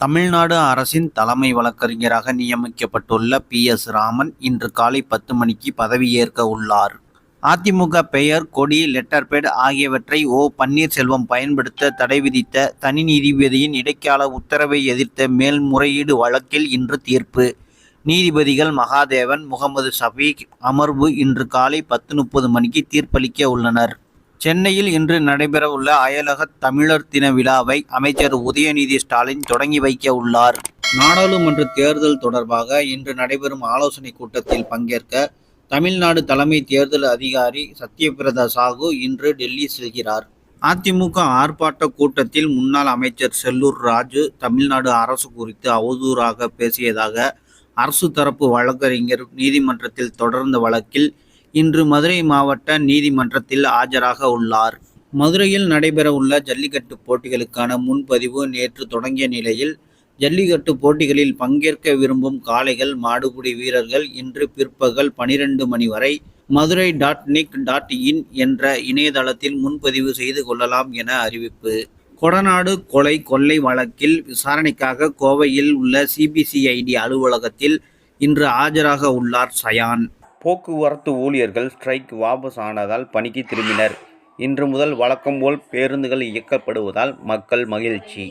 தமிழ்நாடு அரசின் தலைமை வழக்கறிஞராக நியமிக்கப்பட்டுள்ள பி. எஸ். ராமன் இன்று காலை பத்து மணிக்கு பதவியேற்க உள்ளார். அதிமுக பெயர் கொடி லெட்டர் பேட் ஆகியவற்றை ஓ. பன்னீர்செல்வம் பயன்படுத்த தடை விதித்த தனி நீதிபதியின் இடைக்கால உத்தரவை எதிர்த்த மேல்முறையீடு வழக்கில் இன்று தீர்ப்பு. நீதிபதிகள் மகாதேவன் முகமது ஷபீக் அமர்வு இன்று காலை பத்து முப்பது மணிக்கு தீர்ப்பளிக்க உள்ளனர். சென்னையில் இன்று நடைபெறவுள்ள அயலக தமிழர் தின விழாவை அமைச்சர் உதயநிதி ஸ்டாலின் தொடங்கி வைக்க உள்ளார். நாடாளுமன்ற தேர்தல் தொடர்பாக இன்று நடைபெறும் ஆலோசனைக் கூட்டத்தில் பங்கேற்க தமிழ்நாடு தலைமை தேர்தல் அதிகாரி சத்யபிரதா சாகு இன்று டெல்லி செல்கிறார். அதிமுக ஆர்ப்பாட்ட கூட்டத்தில் முன்னாள் அமைச்சர் செல்லூர் ராஜு தமிழ்நாடு அரசு குறித்து அவதூறாக பேசியதாக அரசு தரப்பு வழக்கறிஞர் நீதிமன்றத்தில் தொடர்ந்த வழக்கில் இன்று மதுரை மாவட்ட நீதிமன்றத்தில் ஆஜராக உள்ளார். மதுரையில் நடைபெறவுள்ள ஜல்லிக்கட்டு போட்டிகளுக்கான முன்பதிவு நேற்று தொடங்கிய நிலையில் ஜல்லிக்கட்டு போட்டிகளில் பங்கேற்க விரும்பும் காளைகள் மாடுபிடி வீரர்கள் இன்று பிற்பகல் பனிரெண்டு மணி வரை Madurai dot nic dot in என்ற இணையதளத்தில் முன்பதிவு செய்து கொள்ளலாம் என அறிவிப்பு. கொடநாடு கொலை கொள்ளை வழக்கில் விசாரணைக்காக கோவையில் உள்ள சிபிசிஐடி அலுவலகத்தில் இன்று ஆஜராக உள்ளார் சயான். போக்குவரத்து ஊழியர்கள் ஸ்ட்ரைக் வாபஸ் ஆனதால் பணிக்கு திரும்பினர். இன்று முதல் வழக்கம் போல் பேருந்துகள் இயக்கப்படுவதால் மக்கள் மகிழ்ச்சி.